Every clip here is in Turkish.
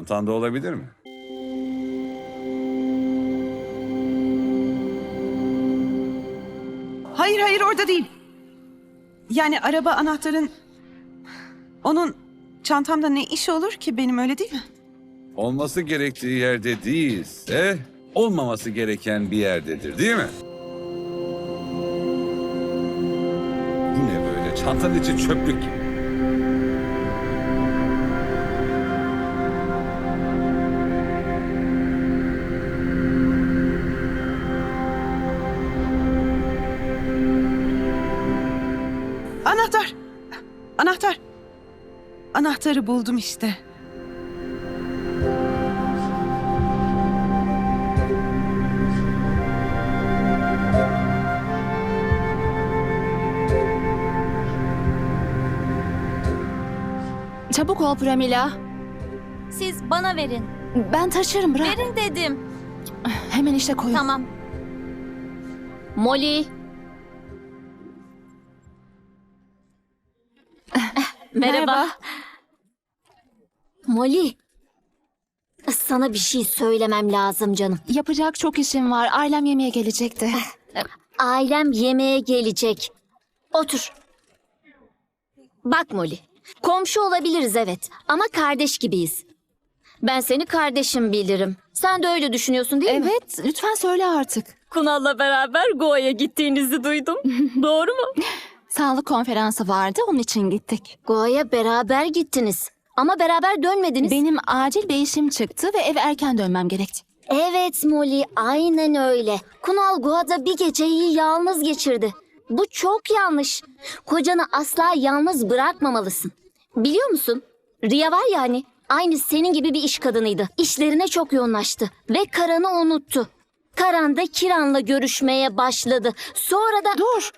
Çantanda olabilir mi? Hayır hayır orada değil. Yani araba anahtarın... Onun çantamda ne işi olur ki benim öyle değil mi? Olması gerektiği yerde değilse olmaması gereken bir yerdedir değil mi? Bu ne böyle? Çantanın içi çöplük gibi. Anahtar! Anahtarı buldum işte. Çabuk ol Pramila. Siz bana verin. Ben taşırım bırak. Verin dedim. Hemen işte koy. Tamam. Molly. Merhaba. Molly. Sana bir şey söylemem lazım canım. Yapacak çok işim var. Ailem yemeğe gelecekti. Ailem yemeğe gelecek. Otur. Bak Molly. Komşu olabiliriz evet ama kardeş gibiyiz. Ben seni kardeşim bilirim. Sen de öyle düşünüyorsun değil mi? evet, lütfen söyle artık. Kunal'la beraber Goa'ya gittiğinizi duydum. Doğru mu? Sağlık konferansı vardı, onun için gittik. Goa'ya beraber gittiniz. Ama beraber dönmediniz. Benim acil bir işim çıktı ve eve erken dönmem gerekti. Evet Molly, aynen öyle. Kunal Goa'da bir geceyi yalnız geçirdi. Bu çok yanlış. Kocanı asla yalnız bırakmamalısın. Biliyor musun? Riya var ya hani, aynı senin gibi bir iş kadınıydı. İşlerine çok yoğunlaştı ve Karan'ı unuttu. Karan da Kiran'la görüşmeye başladı. Sonra da... Dur!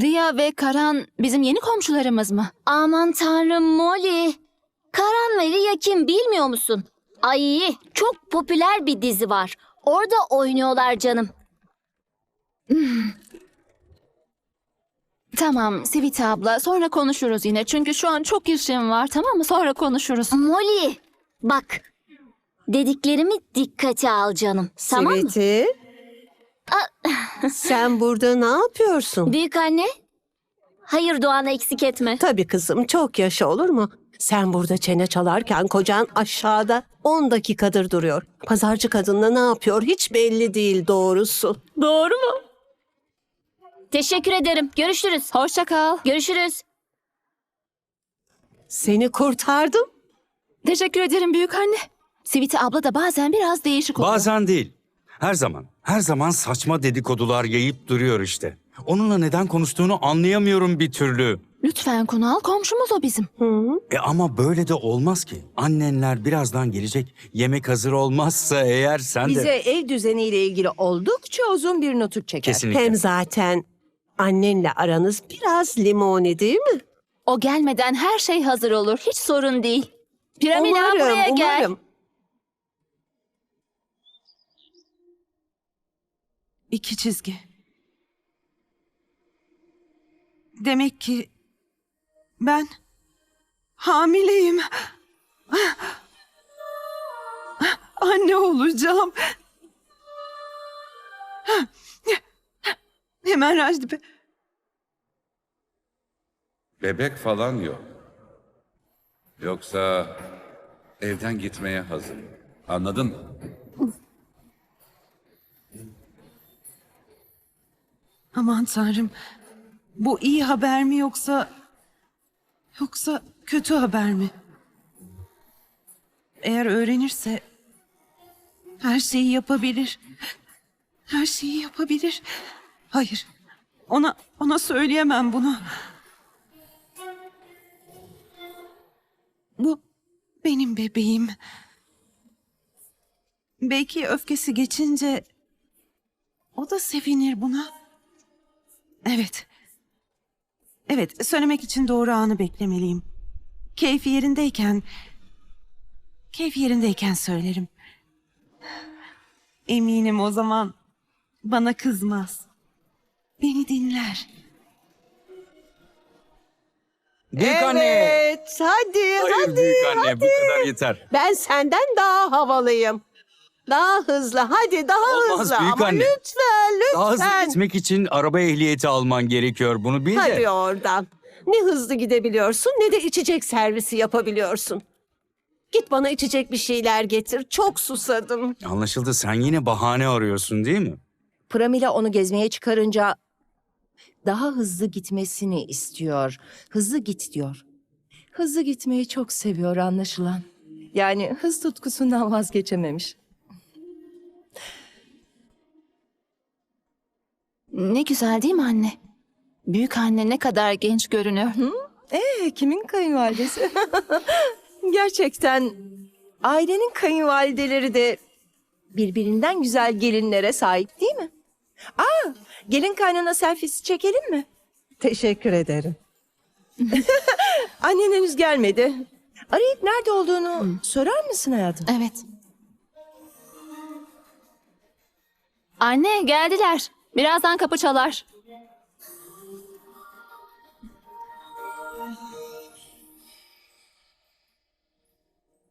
Riya ve Karan bizim yeni komşularımız mı? Aman tanrım Molly. Karan ve Riya kim bilmiyor musun? Ay çok popüler bir dizi var. Orada oynuyorlar canım. Tamam Sivita abla, sonra konuşuruz yine. Çünkü şu an çok işim var, tamam mı? Sonra konuşuruz. Molly bak dediklerimi dikkate al canım. Tamam mı? Sen burada ne yapıyorsun? Büyük anne. Hayır Doğan'ı eksik etme. Tabii kızım çok yaşa olur mu? Sen burada çene çalarken kocan aşağıda 10 dakikadır duruyor. Pazarcı kadınla ne yapıyor hiç belli değil doğrusu. Doğru mu? Teşekkür ederim. Görüşürüz. Hoşça kal. Görüşürüz. Seni kurtardım. Teşekkür ederim büyük anne. Sivita abla da bazen biraz değişik oluyor. Bazen değil. Her zaman. Her zaman saçma dedikodular yayıp duruyor işte. Onunla neden konuştuğunu anlayamıyorum bir türlü. Lütfen Kunal, komşumuz o bizim. E ama böyle de olmaz ki. Annenler birazdan gelecek. Yemek hazır olmazsa eğer sen Bize de... ev düzeniyle ilgili oldukça uzun bir notuk çeker. Kesinlikle. Hem zaten annenle aranız biraz limoni değil mi? O gelmeden her şey hazır olur. Hiç sorun değil. Piramila umarım, buraya gel. umarım. İki çizgi. Demek ki ben hamileyim. Anne olacağım. Hemen Rajdip'e. Bebek falan yok. Yoksa evden gitmeye hazır. Anladın mı? Aman tanrım. Bu iyi haber mi yoksa... Yoksa kötü haber mi? Eğer öğrenirse... Her şeyi yapabilir. Her şeyi yapabilir. Hayır. Ona ona söyleyemem bunu. Bu benim bebeğim. Belki öfkesi geçince o da sevinir buna. Evet. Evet, söylemek için doğru anı beklemeliyim. Keyfi yerindeyken... Keyfi yerindeyken söylerim. Eminim o zaman bana kızmaz. Beni dinler. Büyük anne! Evet. hadi, Hayır hadi. büyük anne bu kadar yeter. Ben senden daha havalıyım. Daha hızlı, hadi daha Olmaz hızlı. büyük Ama anne. lütfen, Daha hızlı lütfen. gitmek için araba ehliyeti alman gerekiyor. Bunu bil de. Hadi oradan. Ne hızlı gidebiliyorsun ne de içecek servisi yapabiliyorsun. Git bana içecek bir şeyler getir. Çok susadım. Anlaşıldı sen yine bahane arıyorsun değil mi? Pramila onu gezmeye çıkarınca daha hızlı gitmesini istiyor. Hızlı git diyor. Hızlı gitmeyi çok seviyor anlaşılan. Yani hız tutkusundan vazgeçememiş. Ne güzel değil mi anne? Büyük anne ne kadar genç görünüyor. Ee, kimin kayınvalidesi? Gerçekten ailenin kayınvalideleri de birbirinden güzel gelinlere sahip değil mi? Aa, gelin kaynana selfiesi çekelim mi? Teşekkür ederim. Annen henüz gelmedi. Arayıp nerede olduğunu sorar mısın hayatım? Evet. Anne geldiler. Birazdan kapı çalar.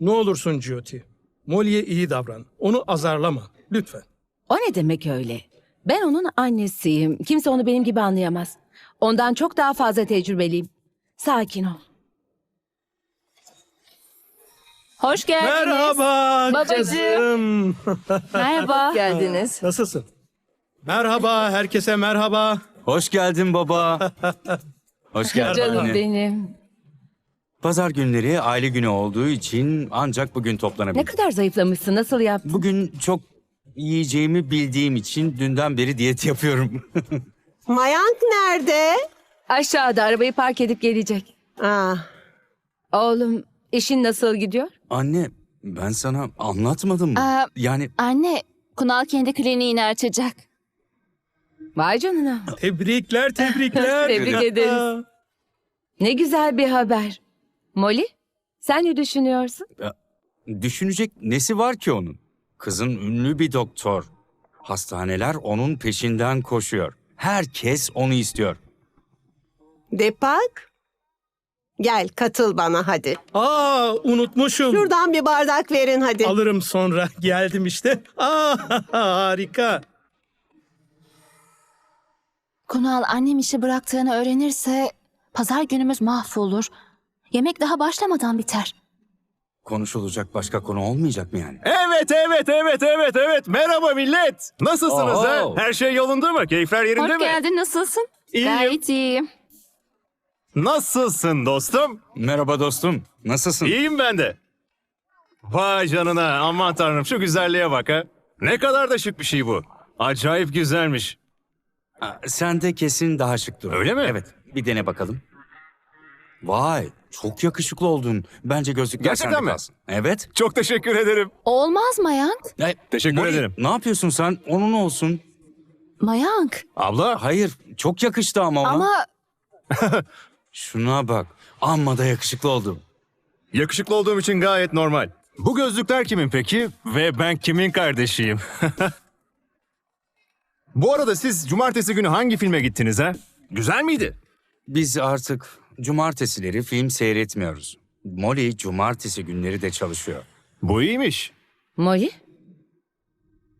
Ne olursun Jyoti. Molly'e iyi davran. Onu azarlama. Lütfen. O ne demek öyle? Ben onun annesiyim. Kimse onu benim gibi anlayamaz. Ondan çok daha fazla tecrübeliyim. Sakin ol. Hoş geldiniz. Merhaba Babacığım. kızım. Merhaba. Geldiniz. Nasılsın? Merhaba, herkese merhaba. Hoş geldin baba. Hoş geldin Canım anne. benim. Pazar günleri aile günü olduğu için ancak bugün Ne toplanabildik. kadar zayıflamışsın. Nasıl yaptın? Bugün çok yiyeceğimi bildiğim için dünden beri diyet yapıyorum. Mayank nerede? Aşağıda arabayı park edip gelecek. Ah, Oğlum işin nasıl gidiyor? Anne ben sana anlatmadım mı? Aa, yani Anne, Kunal kendi kliniğini açacak. Vay canına. Tebrikler, tebrikler. Tebrik ederiz. Ne güzel bir haber. Molly, sen ne düşünüyorsun? düşünecek nesi var ki onun? Kızın ünlü bir doktor. Hastaneler onun peşinden koşuyor. Herkes onu istiyor. Depak. Gel katıl bana hadi. Aa, unutmuşum. Şuradan bir bardak verin hadi. Alırım sonra. Geldim işte. Aa, harika. Kunal annem işi bıraktığını öğrenirse pazar günümüz mahvolur. Yemek daha başlamadan biter. Konuşulacak başka konu olmayacak mı yani? Evet evet evet evet evet. Merhaba millet. Nasılsınız Oo. ha? Her şey yolunda mı? Keyifler yerinde Hoş mi? geldin, nasılsın? İyiyim. Gayet iyiyim. Nasılsın dostum? Merhaba dostum. Nasılsın? İyiyim ben de. Vay canına aman tanrım şu güzelliğe bak ha. Ne kadar da şık bir şey bu. Acayip güzelmiş. Aa, Sen de kesin daha şık dur. Öyle mi? Evet. Bir dene bakalım. Vay, çok yakışıklı oldun. Bence gözlükler Gerçekten sende mi? kalsın. Evet. Çok teşekkür ederim. Olmaz Mayank. E, Teşekkür Molly, ederim. Ne yapıyorsun sen? Onun olsun. Mayank. Abla Hayır, çok yakıştı ama ona. Ama Şuna bak. Amma da yakışıklı oldum. yakışıklı olduğum için gayet normal. Bu gözlükler kimin peki? Ve ben kimin kardeşiyim? Bu arada siz cumartesi günü hangi filme gittiniz ha? Güzel miydi? Biz artık cumartesileri film seyretmiyoruz. Molly cumartesi günleri de çalışıyor. Bu iyiymiş. Molly?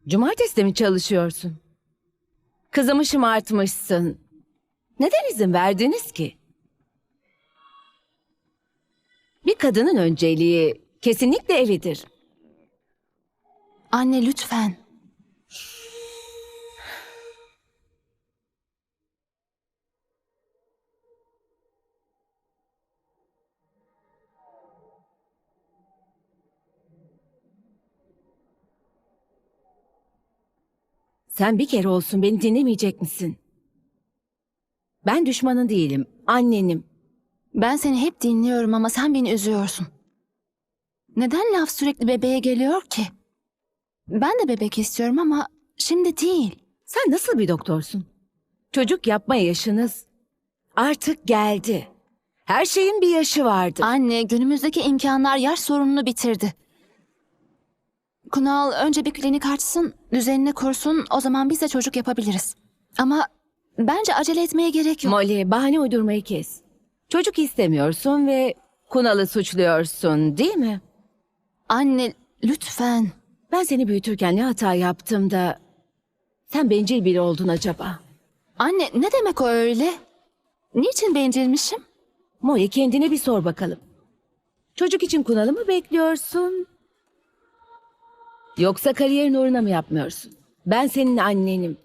Cumartesi de mi çalışıyorsun? Kızımı şımartmışsın. Neden izin verdiniz ki? Bir kadının önceliği kesinlikle evidir. anne lütfen. Sen bir kere olsun beni dinlemeyecek misin? Ben düşmanın değilim, annenim. Ben seni hep dinliyorum ama sen beni üzüyorsun. Neden laf sürekli bebeğe geliyor ki? Ben de bebek istiyorum ama şimdi değil. Sen nasıl bir doktorsun? Çocuk yapma yaşınız artık geldi. Her şeyin bir yaşı vardı. Anne, günümüzdeki imkanlar yaş sorununu bitirdi. Kunal önce bir klinik açsın, düzenini kursun, o zaman biz de çocuk yapabiliriz. Ama bence acele etmeye gerek yok. Molly bahane uydurmayı kes. Çocuk istemiyorsun ve Kunal'ı suçluyorsun değil mi? Anne lütfen. Ben seni büyütürken ne hata yaptım da sen bencil biri oldun acaba? Anne ne demek o öyle? Niçin bencilmişim? Moe kendine bir sor bakalım. Çocuk için Kunal'ı mı bekliyorsun? Yoksa kariyerin uğruna mı yapmıyorsun? Ben senin annenim.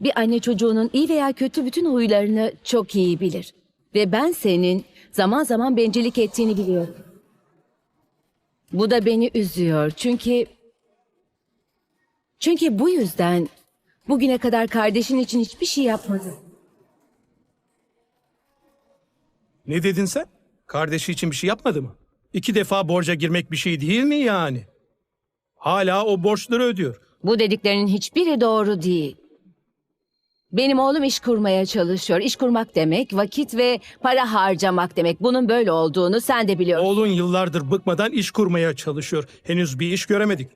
Bir anne çocuğunun iyi veya kötü bütün huylarını çok iyi bilir. Ve ben senin zaman zaman bencillik ettiğini biliyorum. Bu da beni üzüyor çünkü... Çünkü bu yüzden bugüne kadar kardeşin için hiçbir şey yapmadın. Ne dedin sen? Kardeşi için bir şey yapmadı mı? İki defa borca girmek bir şey değil mi yani? Hala o borçları ödüyor. Bu dediklerinin hiçbiri doğru değil. Benim oğlum iş kurmaya çalışıyor. İş kurmak demek vakit ve para harcamak demek. Bunun böyle olduğunu sen de biliyorsun. Oğlun yıllardır bıkmadan iş kurmaya çalışıyor. Henüz bir iş göremedik.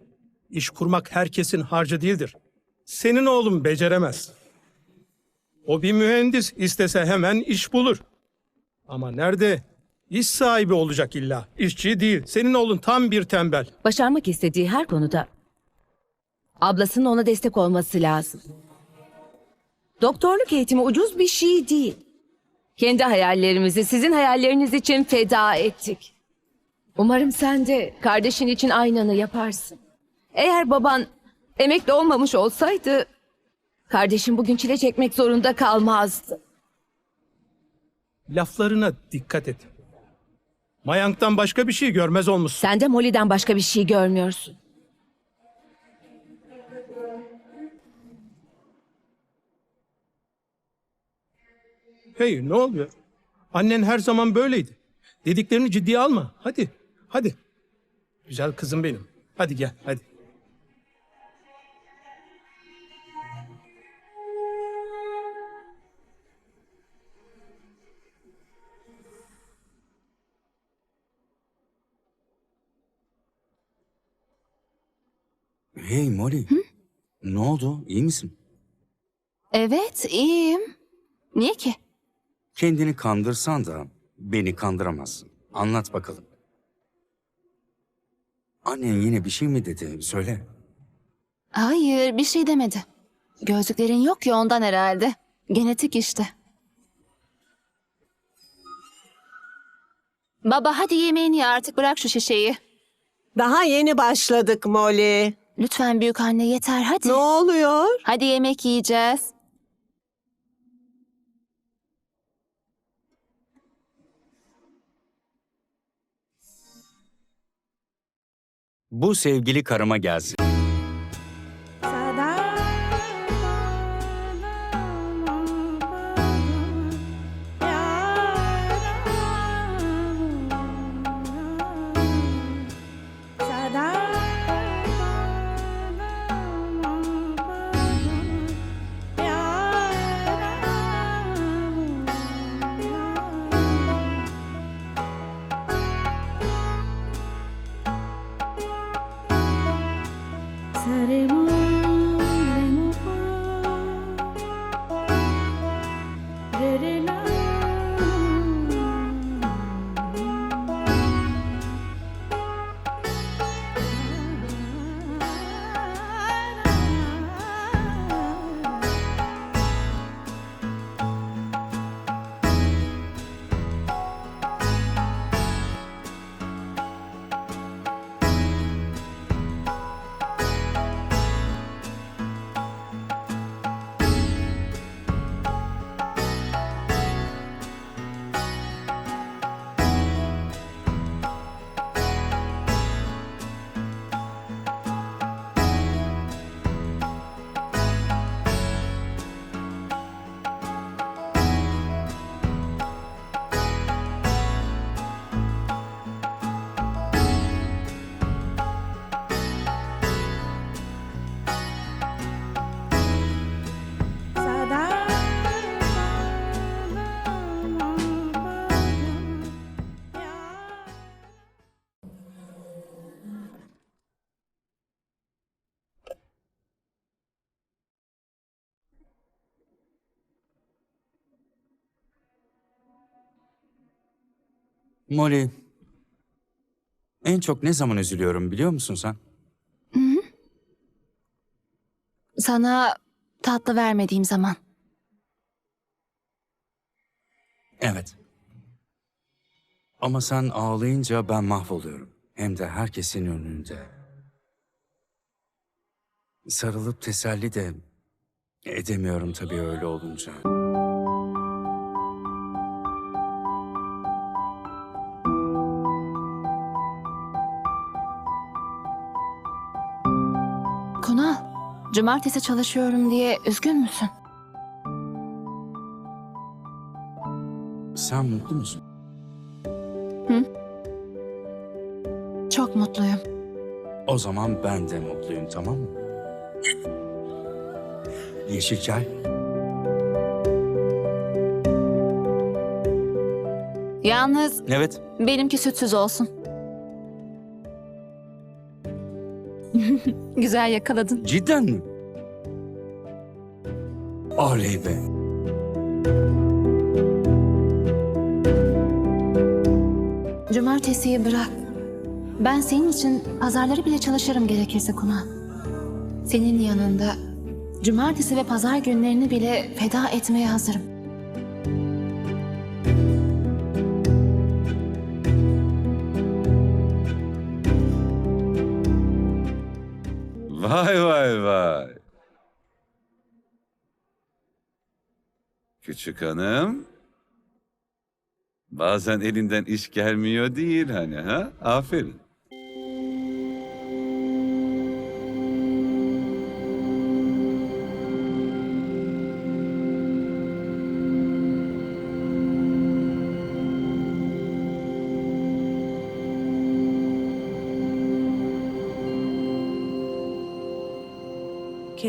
İş kurmak herkesin harcı değildir. Senin oğlun beceremez. O bir mühendis istese hemen iş bulur. Ama nerede? İş sahibi olacak illa. İşçi değil. Senin oğlun tam bir tembel. Başarmak istediği her konuda ablasının ona destek olması lazım. Doktorluk eğitimi ucuz bir şey değil. Kendi hayallerimizi sizin hayalleriniz için feda ettik. Umarım sen de kardeşin için aynını yaparsın. Eğer baban emekli olmamış olsaydı kardeşin bugün çile çekmek zorunda kalmazdı. Laflarına dikkat et. Mayank'tan başka bir şey görmez olmuşsun. Sen de Molly'den başka bir şey görmüyorsun. Hey ne oluyor? Annen her zaman böyleydi. Dediklerini ciddiye alma. Hadi, hadi. Güzel kızım benim. Hadi gel, hadi. Hey Molly. Ne oldu? İyi misin? Evet iyiyim. Niye ki? Kendini kandırsan da beni kandıramazsın. Anlat bakalım. Annen yine bir şey mi dedi? Söyle. Hayır bir şey demedi. Gözlüklerin yok ya ondan herhalde. Genetik işte. Baba hadi yemeğini ye artık bırak şu şişeyi. Daha yeni başladık Molly. Lütfen büyük anne yeter hadi. Ne oluyor? Hadi yemek yiyeceğiz. Bu sevgili karıma gelsin. それも Molly, en çok ne zaman üzülüyorum biliyor musun sen? Sana tatlı vermediğim zaman. Evet. Ama sen ağlayınca ben mahvoluyorum. Hem de herkesin önünde. Sarılıp teselli de edemiyorum tabii öyle olunca. Kunal, cumartesi çalışıyorum diye üzgün müsün? Sen mutlu musun? Çok mutluyum. O zaman ben de mutluyum tamam mı? Yeşil çay. Yalnız Evet. benimki sütsüz olsun. Güzel yakaladın. Cidden mi? Oley be. Cumartesiyi bırak. Ben senin için pazarları bile çalışırım gerekirse Kunal. Senin yanında cumartesi ve pazar günlerini bile feda etmeye hazırım. Vay vay vay. Küçük hanım. Bazen elinden iş gelmiyor değil hani ha? Aferin.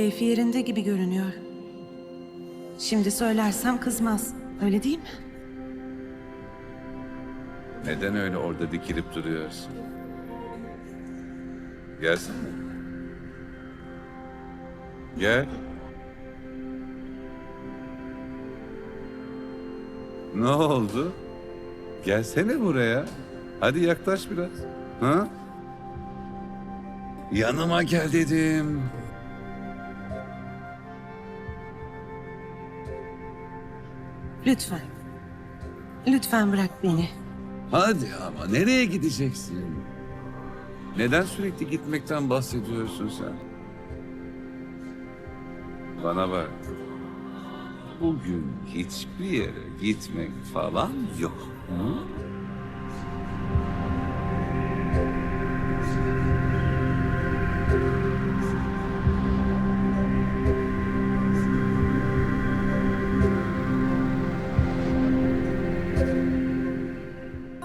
Keyfi yerinde gibi görünüyor. Şimdi söylersem kızmaz. Öyle değil mi? Neden öyle orada dikilip duruyorsun? Gelsene. Gel. Ne oldu? Gelsene buraya. Hadi yaklaş biraz. Ha? Yanıma gel dedim. Lütfen. Lütfen bırak beni. Hadi ama nereye gideceksin? Neden sürekli gitmekten bahsediyorsun sen? Bana bak. Bugün hiçbir yere gitmek falan yok. Hı?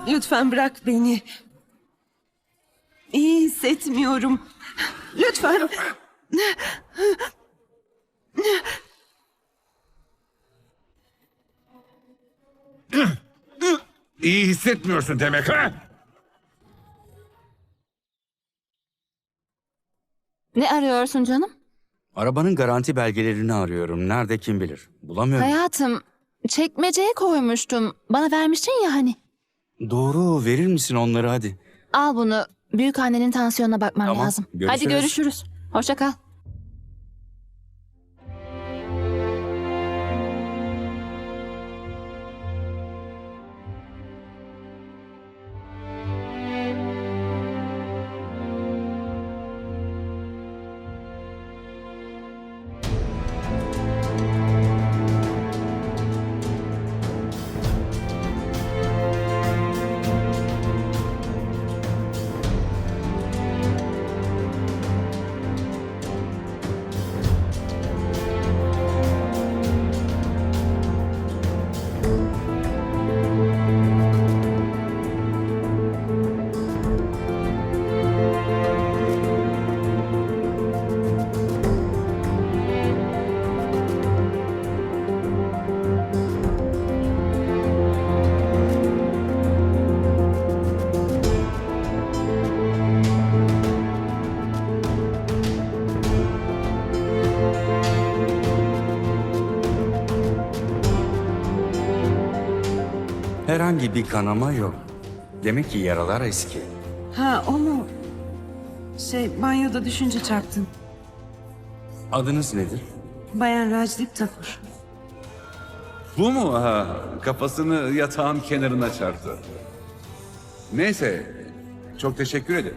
Lütfen bırak beni. İyi hissetmiyorum. Lütfen. İyi hissetmiyorsun demek ha? Ne arıyorsun canım? Arabanın garanti belgelerini arıyorum. Nerede kim bilir. Bulamıyorum. Hayatım, çekmeceye koymuştum. Bana vermiştin ya hani. Doğru verir misin onları hadi. Al bunu. Büyük annenin tansiyonuna bakman Tamam, lazım. görüşürüz. Hadi görüşürüz. Hoşça kal. Herhangi bir kanama yok. Demek ki yaralar eski. Ha o mu? Şey banyoda düşünce çarptım. Adınız nedir? Bayan Rajdip Takur. Bu mu? Ha, kafasını yatağın kenarına çarptı. Neyse, çok teşekkür ederim.